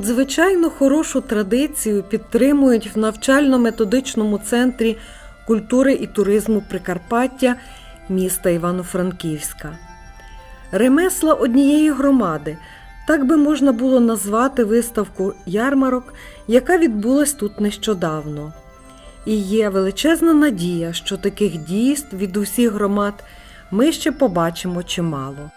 Надзвичайно хорошу традицію підтримують в навчально-методичному центрі культури і туризму Прикарпаття міста Івано-Франківська. Ремесла однієї громади. Так би можна було назвати виставку ярмарок, яка відбулась тут нещодавно. І є величезна надія, що таких дійств від усіх громад ми ще побачимо чимало.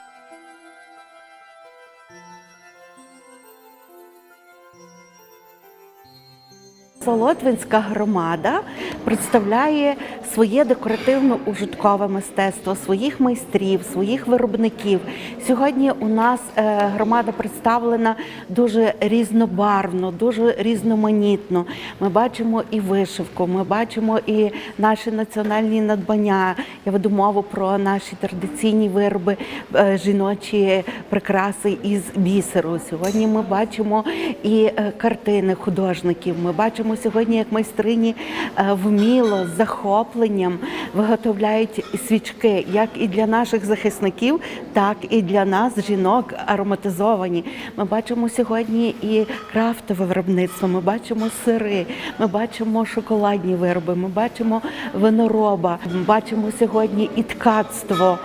Солотвинська громада представляє своє декоративно-ужиткове мистецтво, своїх майстрів, своїх виробників. Сьогодні у нас е, громада представлена дуже різнобарвно, дуже різноманітно. Ми бачимо і вишивку, ми бачимо і наші національні надбання. Я веду мову про наші традиційні вироби, е, жіночі прикраси із бісеру. Сьогодні ми бачимо і е, картини художників. Ми бачимо сьогодні, як майстрині е, вміло з захопленням виготовляють свічки, як і для наших захисників, так і для нас, жінок, ароматизовані. Ми бачимо сьогодні і крафтове виробництво. Ми бачимо сири, ми бачимо шоколадні вироби, ми бачимо винороба, ми бачимо сьогодні і ткацтво,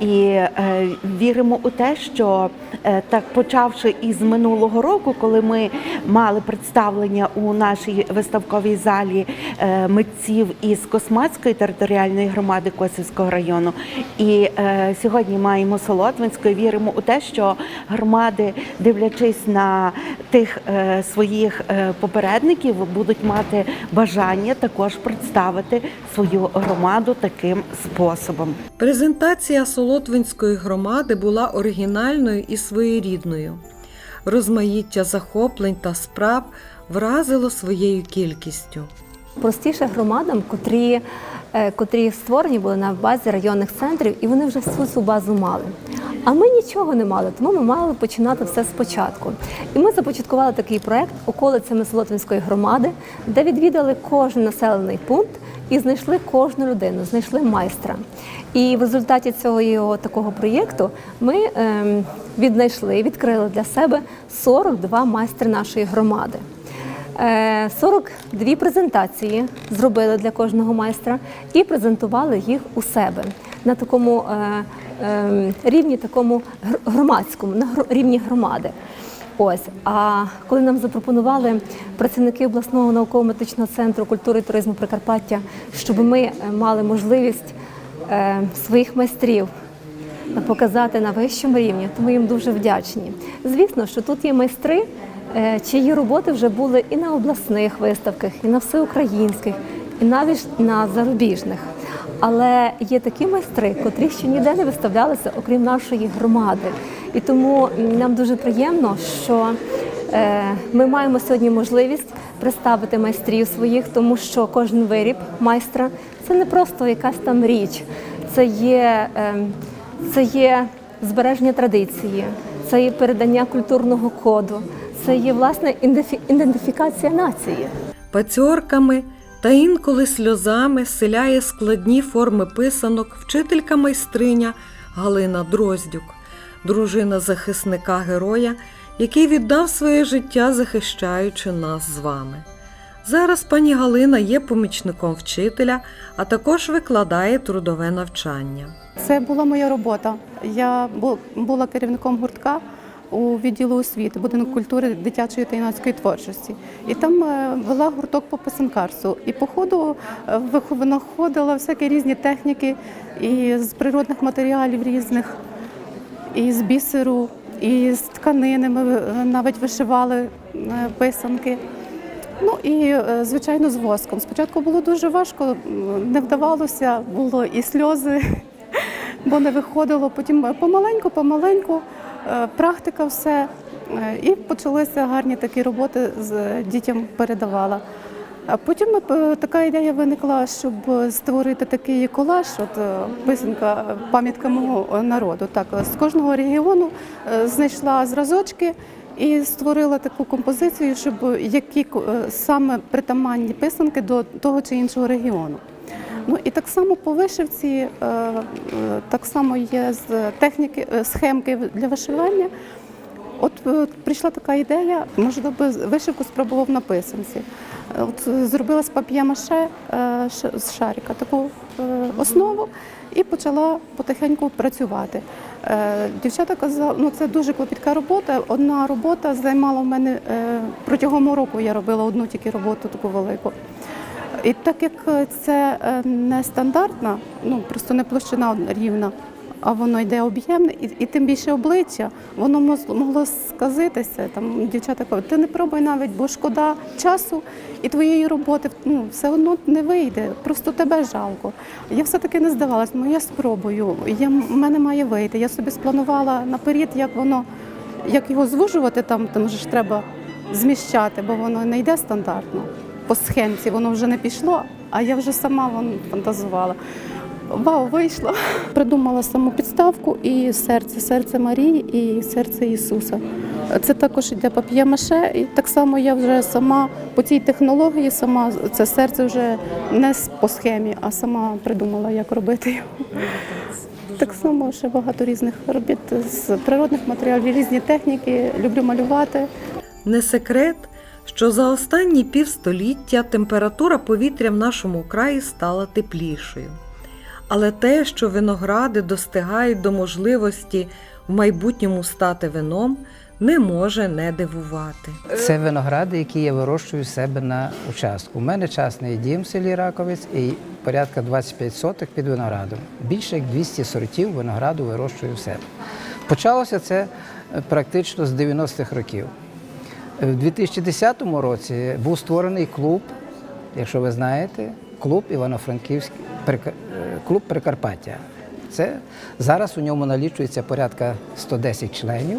і е, віримо у те, що е, так почавши із минулого року, коли ми мали представлення у нашій виставковій залі е, митців із Космацької територіальної громади Косівського району, і е, сьогодні маємо Солотвинської. Віримо у те, що громади, дивлячись на тих е, своїх попередників, будуть мати бажання також представити свою громаду таким способом. Презентація Солотвинської громади була оригінальною і своєрідною. Розмаїття захоплень та справ вразило своєю кількістю. простіше громадам, котрі, е, котрі створені були на базі районних центрів, і вони вже всю цю базу мали. А ми нічого не мали, тому ми мали починати все спочатку. І ми започаткували такий проект околицями Солотвинської громади, де відвідали кожен населений пункт і знайшли кожну людину, знайшли майстра. І в результаті цього такого проєкту ми ем, віднайшли, відкрили для себе 42 майстри нашої громади. Е, 42 презентації зробили для кожного майстра і презентували їх у себе на такому е, е, рівні, такому гр- громадському, на гро- рівні громади. Ось, а коли нам запропонували працівники обласного науково-методичного центру культури і туризму Прикарпаття, щоб ми е, мали можливість е, своїх майстрів показати на вищому рівні, то ми їм дуже вдячні. Звісно, що тут є майстри, е, чиї роботи вже були і на обласних виставках, і на всеукраїнських, і навіть на зарубіжних. Але є такі майстри, котрі ще ніде не виставлялися, окрім нашої громади. І тому нам дуже приємно, що е, ми маємо сьогодні можливість представити майстрів своїх, тому що кожен виріб майстра це не просто якась там річ, це є. ем, це є збереження традиції, це є передання культурного коду, це є власне ідентифікація нації. Пацьорками та інколи сльозами селяє складні форми писанок вчителька майстриня Галина Дроздюк, дружина захисника героя, який віддав своє життя, захищаючи нас з вами. Зараз пані Галина є помічником вчителя, а також викладає трудове навчання. Це була моя робота. Я була керівником гуртка у відділу освіти, будинок культури дитячої та юнацької творчості. І там е, вела гурток по писанкарству. І по ходу е, вих- винаходила всякі різні техніки і з природних матеріалів різних, і з бісеру, і з тканини. Ми навіть вишивали е, писанки. Ну і е, звичайно з воском. Спочатку було дуже важко, не вдавалося, було і сльози, бо не виходило. Потім помаленьку, помаленьку, е, практика все. І почалися гарні такі роботи з дітям передавала. А потім е, така ідея виникла, щоб створити такий колаж, от е, писанка, пам'ятка мого народу. Так, з кожного регіону е, знайшла зразочки і створила таку композицію, щоб які саме притаманні писанки до того чи іншого регіону. Ну і так само по вишивці, так само є з техніки, схемки для вишивання. От е, прийшла така ідея, можливо, вишивку спробував на писанці. Е, От е, зробила з пап'є-маше з шарика таку основу і почала потихеньку працювати. Дівчата казали, ну це дуже клопітка робота. Одна робота займала в мене протягом року. Я робила одну тільки роботу таку велику. І так як це не стандартна, ну просто не площина рівна, а воно йде об'ємне, і, і тим більше обличчя, воно могло сказитися. Там дівчата кажуть, ти не пробуй навіть, бо шкода часу і твоєї роботи ну, все одно не вийде, просто тебе жалко. Я все-таки не здавалась, ну я спробую, я, в мене має вийти. Я собі спланувала наперед, як воно, як його звужувати, там, там ж треба зміщати, бо воно не йде стандартно по схемці, воно вже не пішло, а я вже сама вон, фантазувала. Вау, вийшло. Придумала саму підставку і серце, серце Марії і серце Ісуса. Це також йде пап'є-маше, і так само я вже сама по цій технології, сама це серце вже не по схемі, а сама придумала, як робити його. Так само ще багато різних робіт з природних матеріалів, різні техніки. Люблю малювати. Не секрет, що за останні півстоліття температура повітря в нашому краї стала теплішою. Але те, що виногради достигають до можливості в майбутньому стати вином, не може не дивувати. Це виногради, які я вирощую в себе на участку. У мене частний дім в селі Раковець і порядка 25 соток під виноградом. Більше як 200 сортів винограду вирощую в себе. Почалося це е, практично з 90-х років. Е, В 2010 році був створений клуб, якщо ви знаєте, клуб Івано-Франківський е, клуб Прикарпаття. Це зараз у ньому налічується порядка 110 членів,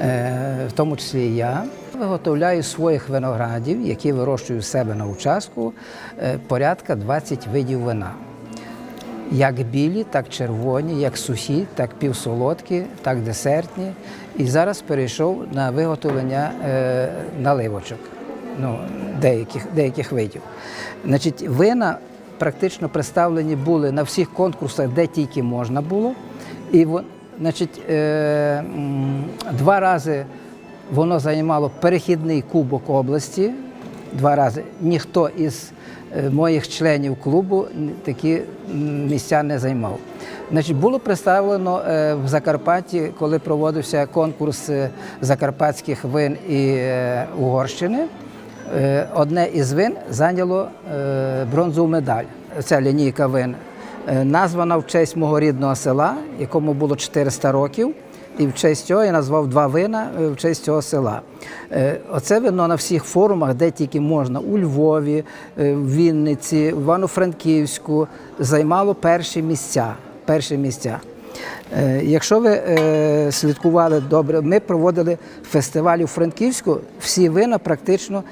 е, в тому числі і я. Виготовляю своїх виноградів, які вирощую в себе на участку, е, порядка 20 видів вина. Як білі, так червоні, як сухі, так півсолодкі, так десертні. І зараз перейшов на виготовлення наливочок, ну, деяких, деяких видів. Значить, вина практично представлені були на всіх конкурсах, де тільки можна було. І значить, е, два рази воно займало перехідний кубок області. Два рази. Ніхто із е, моїх членів клубу такі місця не займав. Значить, було представлено е, в Закарпатті, коли проводився конкурс е, закарпатських вин і Угорщини. Е, Одне із вин зайняло е, бронзову медаль. Ця лінійка вин е, названа в честь мого рідного села, якому було 400 років. І в честь цього я назвав два вина в честь цього села. Оце вино на всіх форумах, де тільки можна, у Львові, в Вінниці, в Івано-Франківську, займало перші місця. Перші місця. Е, Якщо ви е, слідкували добре, ми проводили фестивалі у Франківську. Всі вина практично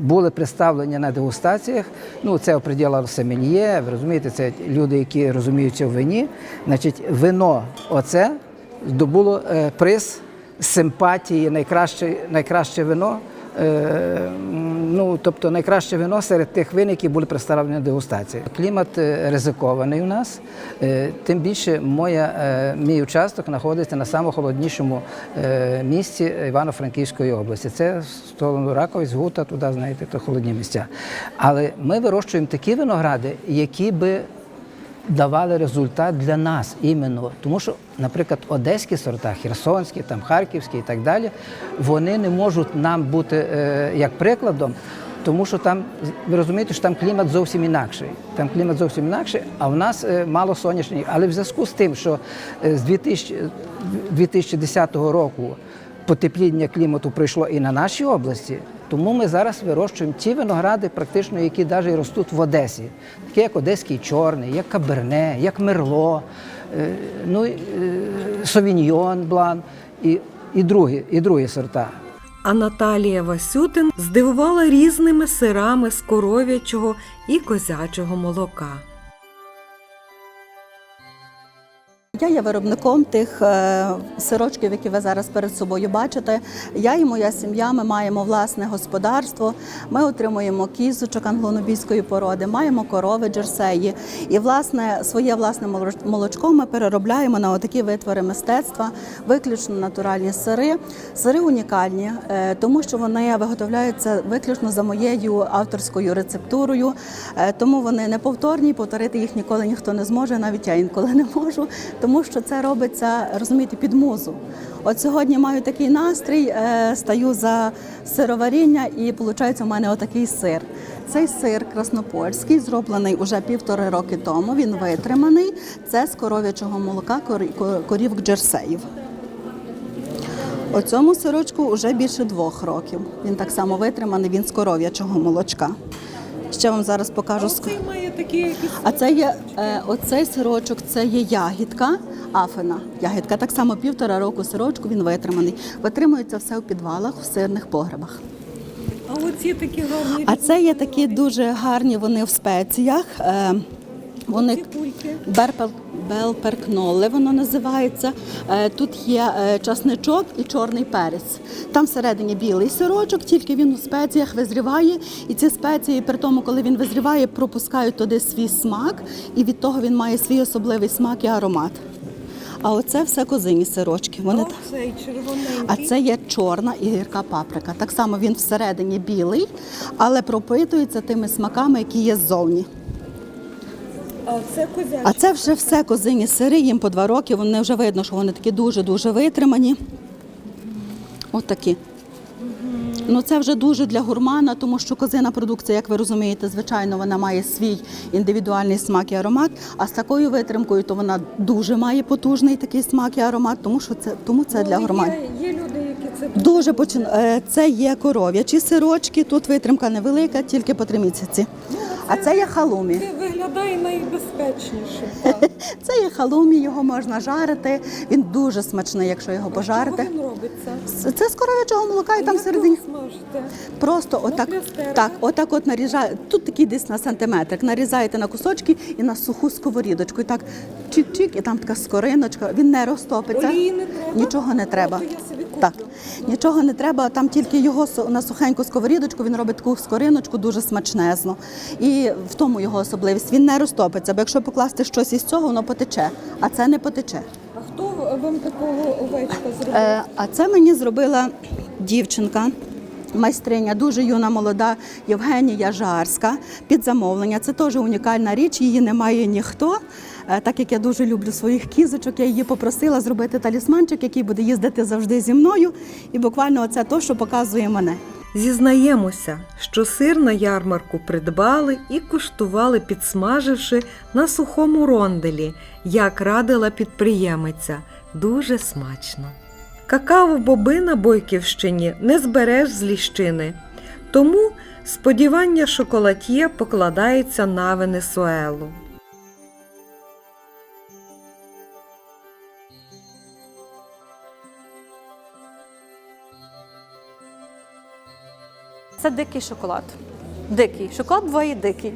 були представлені на дегустаціях. Ну, це оприділало семен'є, ви розумієте, це люди, які розуміються в вині. Значить, вино оце здобуло е, приз симпатії, найкраще, найкраще вино. Е, ну, тобто найкраще вино серед тих вин, які були представлені на дегустації. Клімат е, ризикований у нас, е, тим більше моя, мій участок знаходиться на найхолоднішому місці Івано-Франківської області. Це сторону Раковець, Гута, туди, знаєте, то холодні місця. Але ми вирощуємо такі виногради, які би давали результат для нас іменно. Тому що, наприклад, одеські сорта, херсонські, там, харківські і так далі, вони не можуть нам бути е, як прикладом, тому що там, ви розумієте, що там клімат зовсім інакший. Там клімат зовсім інакший, а в нас е, мало сонячний. Але в зв'язку з тим, що е, з 2000, 2010 року потепління клімату прийшло і на нашій області, тому ми зараз вирощуємо ті виногради, практично, які навіть ростуть в Одесі, такі як Одеський чорний, як Каберне, як Мерло, е, ну, е, Совіньйон Блан і, і, другі, і другі сорта. А Наталія Васютин здивувала різними сирами з коров'ячого і козячого молока. Я є виробником тих е, сирочків, які ви зараз перед собою бачите. Я і моя сім'я ми маємо власне господарство. Ми отримуємо кізочок англонобійської породи, маємо корови джерсеї. І власне своє власне молочко ми переробляємо на отакі витвори мистецтва, виключно натуральні сири. Сири унікальні, е, тому що вони виготовляються виключно за моєю авторською рецептурою, Е, тому вони неповторні, повторити їх ніколи ніхто не зможе, навіть я інколи не можу, тому що це робиться, розумієте, під музу. От сьогодні маю такий настрій, е, стаю за сироваріння і виходить у мене отакий сир. Цей сир краснопольський, зроблений уже півтори роки тому. Він витриманий. Це з коров'ячого молока корі- ко- корів джерсеїв. Оцьому сирочку вже більше двох років. Він так само витриманий, він з коров'ячого молочка. Ще вам зараз покажу. ск- має такі якісь а це є е, оцей сирочок, це є ягідка, афина. Ягідка так само півтора року сирочку, він витриманий. Витримується все у підвалах, в сирних погребах. А оці такі гарні А це є такі дуже гарні вони в спеціях. Е, вони берпел, белперкноле воно називається. Е, Тут є е, часничок і чорний перець. Там всередині білий сирочок, тільки він у спеціях визріває. І ці спеції, при тому, коли він визріває, пропускають туди свій смак, і від того він має свій особливий смак і аромат. А оце все козині сирочки. Вони Оцей червоненький. а це є чорна і гірка паприка. Так само він всередині білий, але пропитується тими смаками, які є ззовні. А це козячий. А це вже все козині сири, їм по два роки. Вони вже видно, що вони такі дуже-дуже витримані. От. Ну це вже дуже для гурмана, тому що козина продукція, як ви розумієте, звичайно, вона має свій індивідуальний смак і аромат. А з такою витримкою, то вона дуже має потужний такий смак і аромат, тому що це тому це для гурманів. Є, є люди, які це Дуже почин... е, Це є коров'ячі сирочки. Тут витримка невелика, тільки по три місяці. А це є халумі. Виглядає найбезпечніше. Так. Це є халумі, його можна жарити. Він дуже смачний, якщо його Чого пожарити. він робиться? Це з коров'ячого молока, і там всередині просто отак, так, отак от нарізає. Тут такий десь на сантиметрик. Нарізаєте на кусочки і на суху сковорідочку. І так чик-чик, і там така скориночка. Він не розтопиться. Олії не треба? Нічого не треба. Так, нічого не треба. Там тільки його на сухеньку сковорідочку. Він робить таку скориночку дуже смачнезну. І в тому його особливість. Він не розтопиться, бо якщо покласти щось із цього, воно потече. А це не потече. А хто вам такого овечка зробив? Е, а це мені зробила дівчинка. Майстриня, дуже юна молода Євгенія Жарська під замовлення. Це теж унікальна річ, її немає ніхто. Е, Так як я дуже люблю своїх кізочок, я її попросила зробити талісманчик, який буде їздити завжди зі мною. І буквально оце то, що показує мене. Зізнаємося, що сир на ярмарку придбали і куштували, підсмаживши на сухому ронделі, як радила підприємиця. Дуже смачно. Какао-боби на Бойківщині не збереш з ліщини, тому сподівання шоколад'є покладається на Венесуелу. Це дикий шоколад. Дикий. Шоколад буває дикий.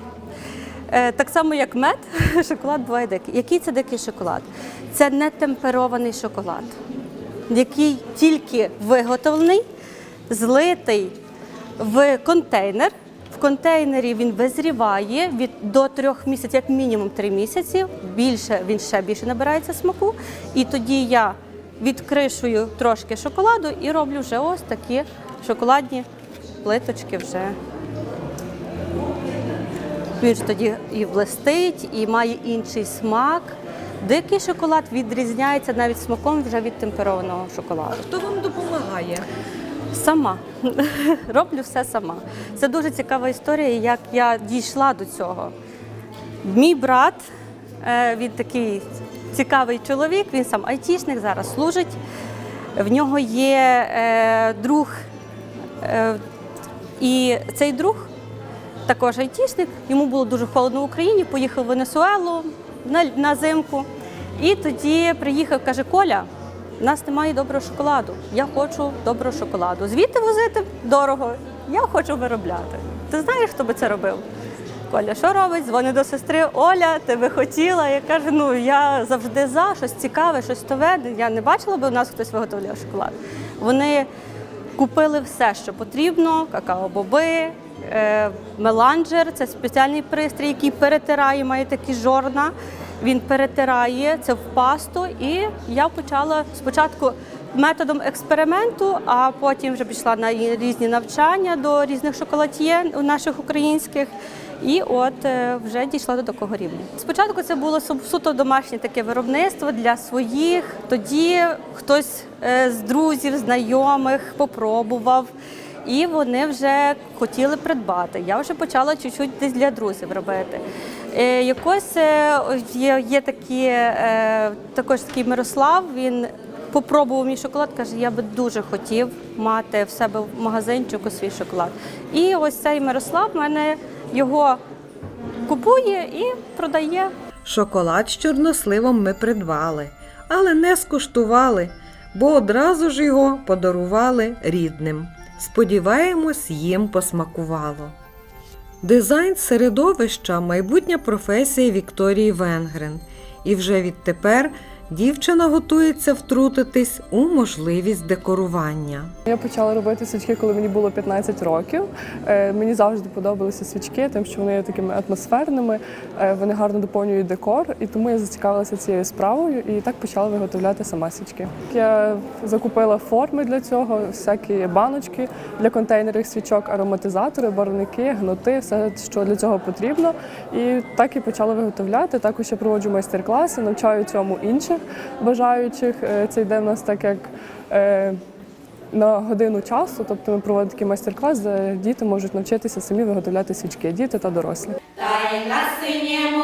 Е, так само, як мед, шоколад буває дикий. Який це дикий шоколад? Це не темперований шоколад, який тільки виготовлений, злитий в контейнер. В контейнері він визріває від до трьох місяців, як мінімум три місяці. Більше він ще більше набирається смаку. І тоді я відкришую трошки шоколаду і роблю вже ось такі шоколадні плиточки вже. Він ж тоді і блистить, і має інший смак. Дикий шоколад відрізняється навіть смаком вже від темперованого шоколаду. Хто вам допомагає? Сама роблю все сама. Це дуже цікава історія, як я дійшла до цього. Мій брат, е, він такий цікавий чоловік, він сам айтішник, зараз служить. В нього є е, друг, е, і цей друг також айтішник. Йому було дуже холодно в Україні, поїхав в Венесуелу на, на зимку. І тоді приїхав, каже, Коля, у нас немає доброго шоколаду. Я хочу доброго шоколаду. Звідти возити дорого. Я хочу виробляти. Ти знаєш, хто би це робив? Коля, що робить? Дзвонить до сестри Оля, ти би хотіла. Я кажу, ну я завжди за щось цікаве, щось нове. Я не бачила би у нас хтось виготовляв шоколад. Вони купили все, що потрібно: какао-боби, меланджер це спеціальний пристрій, який перетирає, має такі жорна. Він перетирає це в пасту, і я почала спочатку методом експерименту, а потім вже пішла на різні навчання до різних шоколад'є наших українських. І от е, вже дійшла до такого рівня. Спочатку це було су- суто домашнє таке виробництво для своїх. Тоді хтось е, з друзів, знайомих попробував, і вони вже хотіли придбати. Я вже почала чуть-чуть десь для друзів робити. Е, Якось є, є такі, також такий Мирослав. Він попробував мій шоколад, каже, я би дуже хотів мати в себе в магазинчику свій шоколад. І ось цей Мирослав в мене його купує і продає. Шоколад з чорносливом ми придбали, але не скуштували, бо одразу ж його подарували рідним. Сподіваємось, їм посмакувало. Дизайн середовища майбутня професія Вікторії Венгрен, і вже відтепер дівчина готується втрутитись у можливість декорування. Я почала робити свічки, коли мені було 15 років. Е, Мені завжди подобалися свічки, тим, що вони є такими атмосферними, е, вони гарно доповнюють декор, і тому я зацікавилася цією справою і так почала виготовляти сама свічки. Я закупила форми для цього, всякі баночки для контейнерів свічок, ароматизатори, барвники, гноти, все, що для цього потрібно. І так і почала виготовляти. Також я проводжу майстер-класи, навчаю цьому інших бажаючих. Е, Це йде в нас так, як е, на годину часу, тобто ми проводимо такий майстер-клас, де діти можуть навчитися самі виготовляти свічки, діти та дорослі. Та й на синє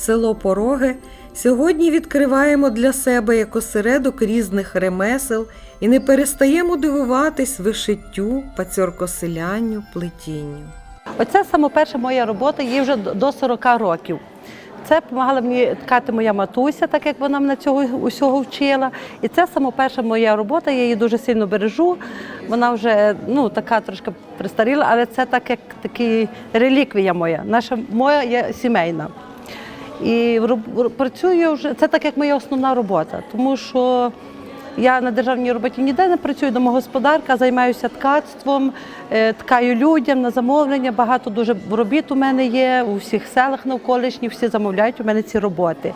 Село Пороги сьогодні відкриваємо для себе як осередок різних ремесел і не перестаємо дивуватись вишиттю, пацьоркоселянню, плетінню. Оце саме перша моя робота, їй вже до 40 років. Це допомагала мені ткати моя матуся, так як вона мене цього усього вчила. І це саме перша моя робота, я її дуже сильно бережу. Вона вже ну, така трошки пристаріла, але це так як такий реліквія моя, наша моя сімейна. І працюю вже, це так як моя основна робота, тому що я на державній роботі ніде не працюю, домогосподарка, займаюся ткацтвом, е, ткаю людям на замовлення. Багато дуже робіт у мене є у всіх селах навколишніх, всі замовляють у мене ці роботи.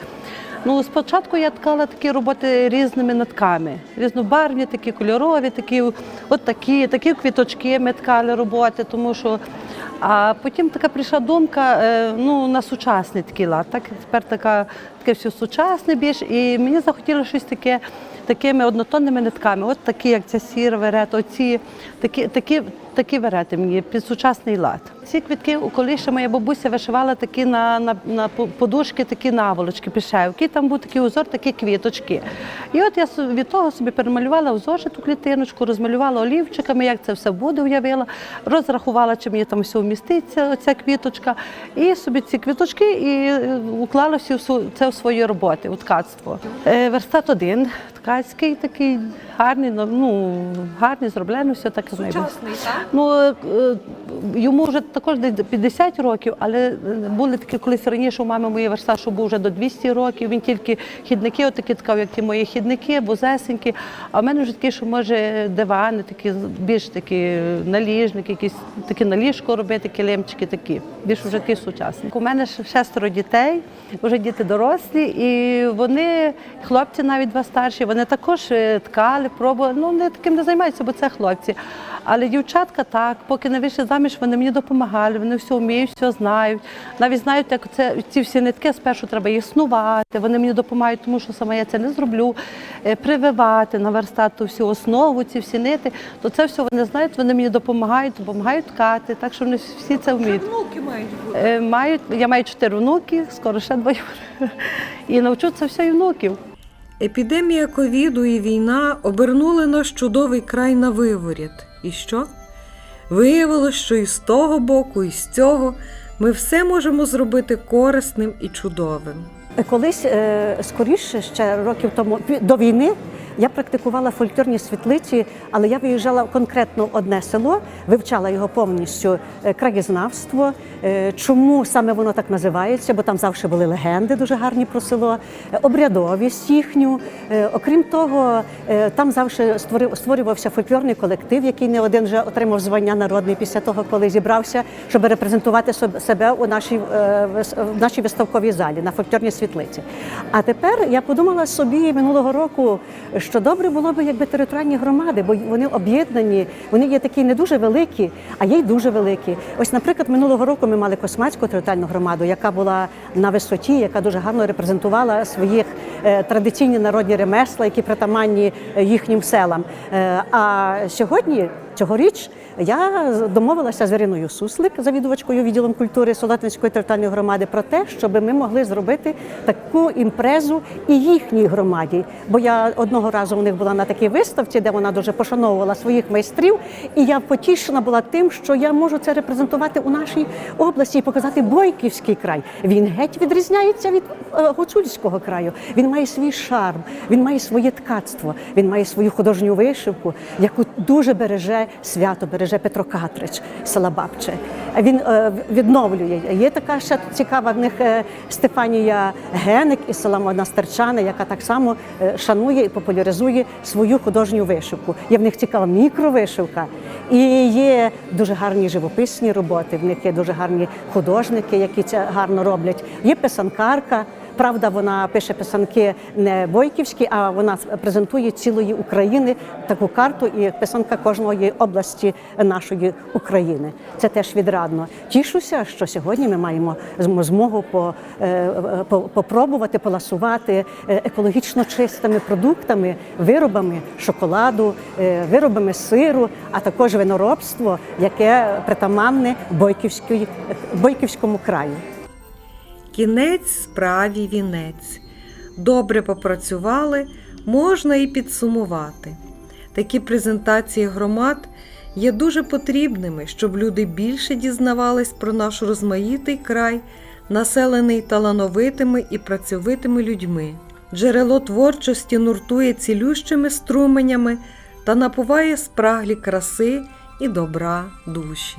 Ну, спочатку я ткала такі роботи різними нитками, різнобарвні, такі кольорові, такі, от такі, такі квіточки ми ткали роботи, тому що а потім така прийшла думка е, ну, на сучасний такий лад. Так, тепер така, таке все сучасне більш. І мені захотілося щось таке такими однотонними нитками. От такі, як ця сіра верет, оці такі, такі, такі верети мені під сучасний лад. Ці квітки, коли ще моя бабуся вишивала такі на, на, на подушки, такі наволочки, пішевки, там був такий узор, такі квіточки. І от я від того собі перемалювала в зошиту клітиночку, розмалювала олівчиками, як це все буде, уявила, розрахувала, чи мені там все вміститься, оця квіточка, і собі ці квіточки і е, уклала всі це в свої роботи, у ткацтво. Е, Верстат один, ткацький такий гарний, ну, гарний, зроблено, все таке. Сучасний, так? Ну, е, йому вже також десь 50 років, але е, були такі колись раніше у мами моєї верста, що був вже до 200 років. Він тільки хідники, отакі ткав, як ті мої хідники, бозесенькі. А в мене вже такі, що може дивани, такі більш такі наліжники, якісь такі на ліжко робити, килимчики такі, більш вже такі сучасні. У мене шестеро дітей, вже діти дорослі, і вони, хлопці навіть два старші, вони також е, ткали, пробували. Ну, не таким не займаються, бо це хлопці. Але дівчатка так, поки не вийшли заміж, вони мені допомагали, вони все вміють, все знають. Навіть знають, як це ці всі нитки спершу треба їх снувати. Вони мені допомагають, тому що сама я це не зроблю. Е, Прививати, наверстати ту всю основу, ці всі нити. То це все вони знають, вони мені допомагають, допомагають ткати. Так що вони всі це вміють. Внуки мають бути. Е, Мають, я маю чотири внуки, скоро ще двоє. І навчу це все і внуків. Епідемія ковіду і війна обернули наш чудовий край на виворіт. І що? Виявилось, що і з того боку, і з цього ми все можемо зробити корисним і чудовим. Колись е, скоріше, ще років тому до війни, я практикувала фольклорні світлиці, але я виїжджала в конкретно одне село, вивчала його повністю е, краєзнавство. е, Чому саме воно так називається? Бо там завжди були легенди дуже гарні про село, е, обрядовість їхню. Окрім того, там завжди створювався фольклорний колектив, який не один вже отримав звання народний після того, коли зібрався, щоб репрезентувати себе у нашій, в нашій виставковій залі на фольклорній світлиці. А тепер я подумала собі минулого року, що добре було б, якби територіальні громади, бо вони об'єднані, вони є такі не дуже великі, а є й дуже великі. Ось, наприклад, минулого року ми мали Космацьку територіальну громаду, яка була на висоті, яка дуже гарно репрезентувала своїх е, традиційні народні ремесла, які притаманні е, їхнім селам. Е, А сьогодні, цьогоріч, я домовилася з Іриною Суслик, завідувачкою відділом культури Солотинської територіальної громади, про те, щоб ми могли зробити таку імпрезу і їхній громаді. Бо я одного разу у них була на такій виставці, де вона дуже пошановувала своїх майстрів, і я потішена була тим, що я можу це репрезентувати у нашій області і показати Бойківський край. Він геть відрізняється від е, гуцульського краю. Він має свій шарм, він має своє ткацтво, він має свою художню вишивку, яку дуже береже свято, береже Петро Катрич, села Бабче. Він е, відновлює. Є така ще цікава в них е, Стефанія Геник із села Монастирчани, яка так само е, шанує і популяризує свою художню вишивку. Є в них цікава мікровишивка, і є дуже гарні живописні роботи. В них є дуже гарні художники, які це гарно роблять. Є писанкарка. Правда, вона пише писанки не бойківські, а вона презентує цілої України таку карту і писанка кожної області нашої України. Це теж відрадно. Тішуся, що сьогодні ми маємо змогу по, е, е, по- попробувати поласувати е, екологічно чистими продуктами, виробами шоколаду, виробами сиру, а також виноробство, яке притаманне Бойківському краю. Кінець справі вінець. Добре попрацювали, можна і підсумувати. Такі презентації громад є дуже потрібними, щоб люди більше дізнавались про наш розмаїтий край, населений талановитими і працьовитими людьми. Джерело творчості нуртує цілющими струменями та напуває спраглі краси і добра душі.